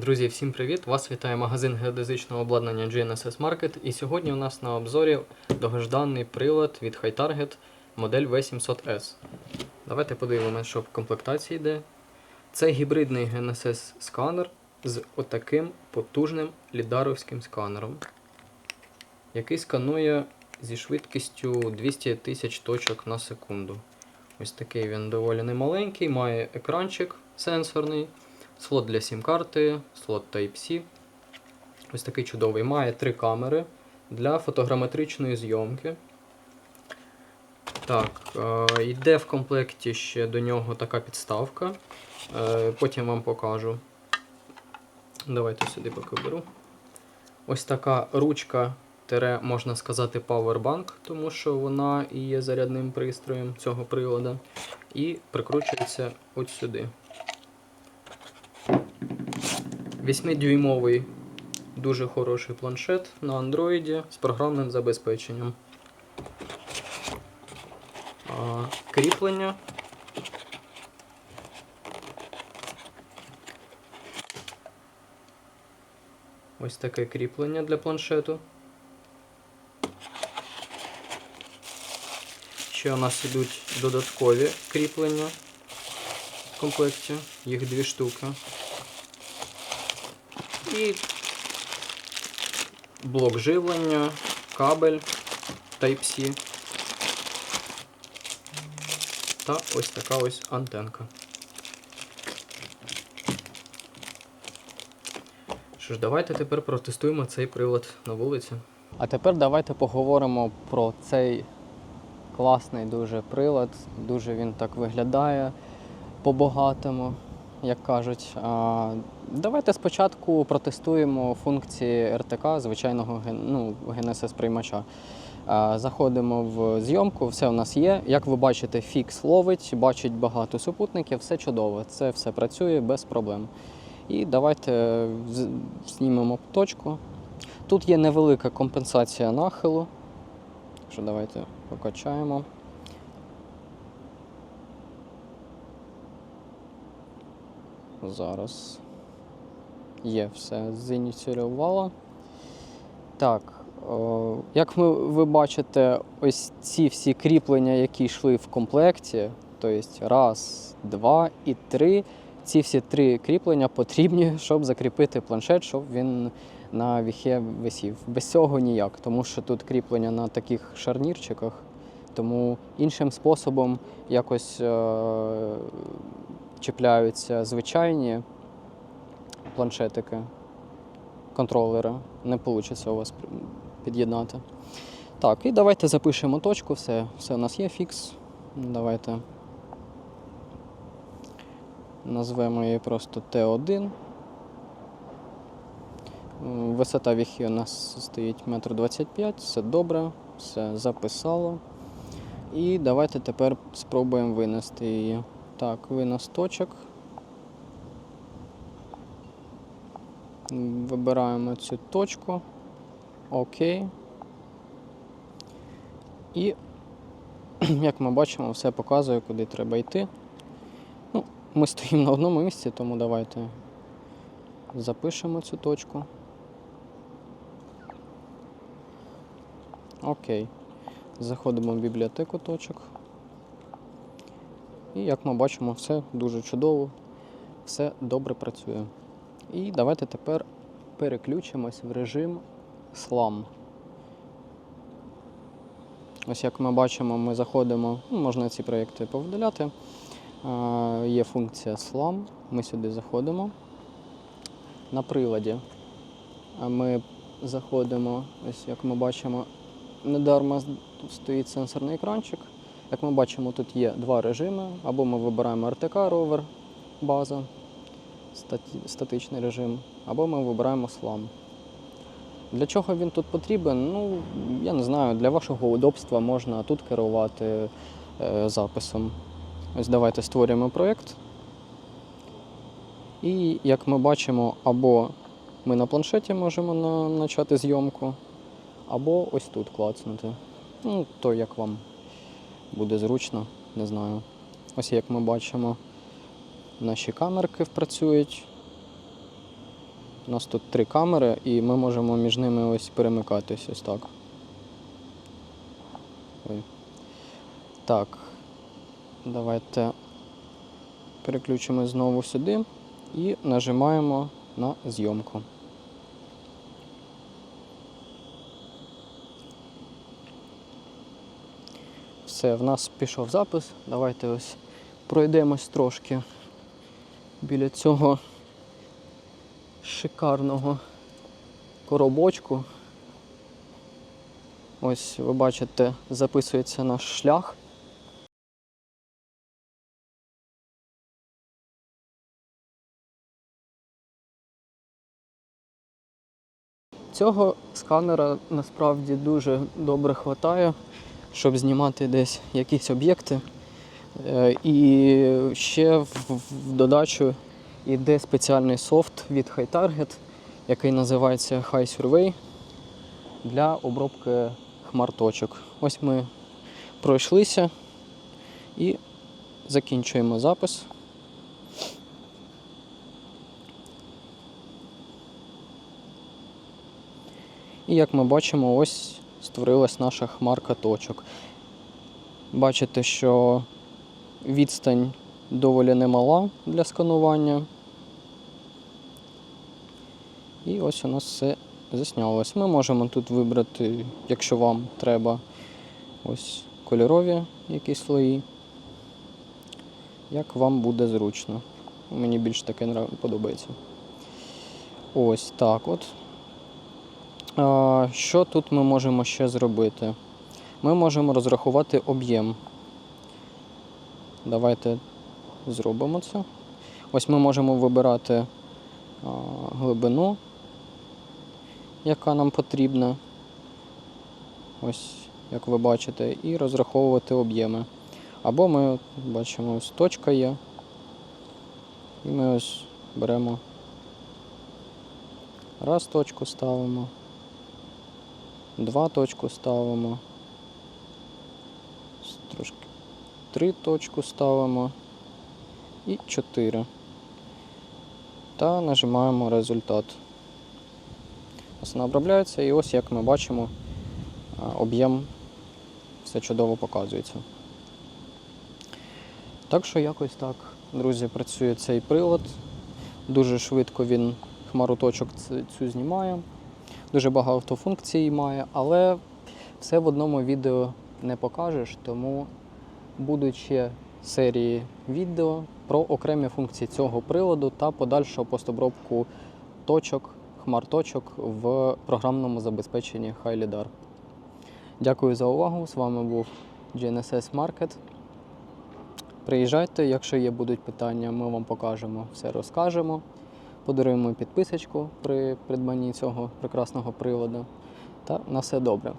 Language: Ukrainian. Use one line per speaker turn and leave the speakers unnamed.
Друзі, всім привіт! Вас вітає магазин геодезичного обладнання GNSS Market. І сьогодні у нас на обзорі довгожданий прилад від HiTarget модель V700S. Давайте подивимося, що в комплектації йде. Це гібридний GNSS сканер з отаким потужним лідаровським сканером, який сканує зі швидкістю 200 тисяч точок на секунду. Ось такий він доволі немаленький, має екранчик сенсорний. Слот для сім-карти, слот Type-C. Ось такий чудовий. Має три камери для фотограметричної зйомки. Так, е, йде в комплекті ще до нього така підставка. Е, потім вам покажу. Давайте сюди поки беру. Ось така ручка, тере, можна сказати, павербанк, тому що вона і є зарядним пристроєм цього приладу. І прикручується от сюди. 8-дюймовий дуже хороший планшет на Android з програмним забезпеченням. Кріплення. Ось таке кріплення для планшету. Ще у нас йдуть додаткові кріплення в комплекті, їх дві штуки. І блок живлення, кабель Type-C. Та ось така ось антенка. Що ж, давайте тепер протестуємо цей прилад на вулиці. А тепер давайте поговоримо про цей класний дуже прилад. Дуже він так виглядає по-багатому, як кажуть. Давайте спочатку протестуємо функції РТК, звичайного ну, GNSS приймача. Заходимо в зйомку, все у нас є. Як ви бачите, фікс ловить, бачить багато супутників, все чудово. Це все працює без проблем. І давайте знімемо точку. Тут є невелика компенсація нахилу. Що давайте покачаємо. Зараз є все зініціювало. Так, о, як ми, ви бачите, ось ці всі кріплення, які йшли в комплекті, тобто раз, два і три. Ці всі три кріплення потрібні, щоб закріпити планшет, щоб він на віхе висів. Без цього ніяк, тому що тут кріплення на таких шарнірчиках, тому іншим способом якось е- чіпляються звичайні планшетики, контролери. Не вийде у вас під'єднати. Так, і давайте запишемо точку, все, все у нас є фікс. Давайте назвемо її просто Т1. Висота віхи у нас стоїть 1,25 м, все добре, все записало. І давайте тепер спробуємо винести її. Так, винос точок. Вибираємо цю точку. Окей. І, як ми бачимо, все показує, куди треба йти. Ну, ми стоїмо на одному місці, тому давайте запишемо цю точку. Окей. Заходимо в бібліотеку точок. І як ми бачимо, все дуже чудово, все добре працює. І давайте тепер переключимось в режим SLAM. Ось як ми бачимо, ми заходимо, ну, можна ці проєкти повидаляти. Е, Є функція SLAM. Ми сюди заходимо. На приладі ми заходимо, ось як ми бачимо, недарма стоїть сенсорний екранчик. Як ми бачимо, тут є два режими. Або ми вибираємо RTK ровер база, статичний режим, або ми вибираємо SLAM. Для чого він тут потрібен? Ну, я не знаю, для вашого удобства можна тут керувати е, записом. Ось давайте створюємо проєкт. І як ми бачимо, або ми на планшеті можемо на, почати зйомку, або ось тут клацнути. Ну, то як вам буде зручно, не знаю. Ось як ми бачимо, наші камерки працюють. У нас тут три камери, і ми можемо між ними ось перемикатись ось так. Ой. Так. Давайте переключимо знову сюди і нажимаємо на зйомку. Все, в нас пішов запис. Давайте ось пройдемось трошки біля цього шикарного коробочку. Ось ви бачите, записується наш шлях. Цього сканера насправді дуже добре вистачає, щоб знімати десь якісь об'єкти. Е, І ще в, додачу йде спеціальний софт від HiTarget, який називається High Survey для обробки хмарточок. Ось ми пройшлися і закінчуємо запис. І як ми бачимо, ось створилась наша хмарка точок. Бачите, що відстань доволі немала для сканування. І ось у нас все заснялось. Ми можемо тут вибрати, якщо вам треба, ось кольорові якісь слої. Як вам буде зручно. Мені більш таке подобається. Ось так от. Що тут ми можемо ще зробити? Ми можемо розрахувати об'єм. Давайте зробимо це. Ось ми можемо вибирати глибину, яка нам потрібна. Ось, як ви бачите, і розраховувати об'єми. Або ми бачимо, ось точка є. І ми ось беремо. Раз точку ставимо. Два точку ставимо. Трошки. Три точку ставимо. І чотири. Та нажимаємо результат. Вона обробляється і ось як ми бачимо, об'єм все чудово показується. Так що якось так, друзі, працює цей прилад. Дуже швидко він хмару точок цю знімає. Дуже багато функцій має, але все в одному відео не покажеш, тому будуть ще серії відео про окремі функції цього приладу та подальшу постобробку точок, хмар-точок в програмному забезпеченні HiLidar. Дякую за увагу. З вами був GNSS Market. Приїжджайте, якщо є будуть питання, ми вам покажемо, все розкажемо. Подаруємо підписочку при придбанні цього прекрасного приводу. Та на все добре.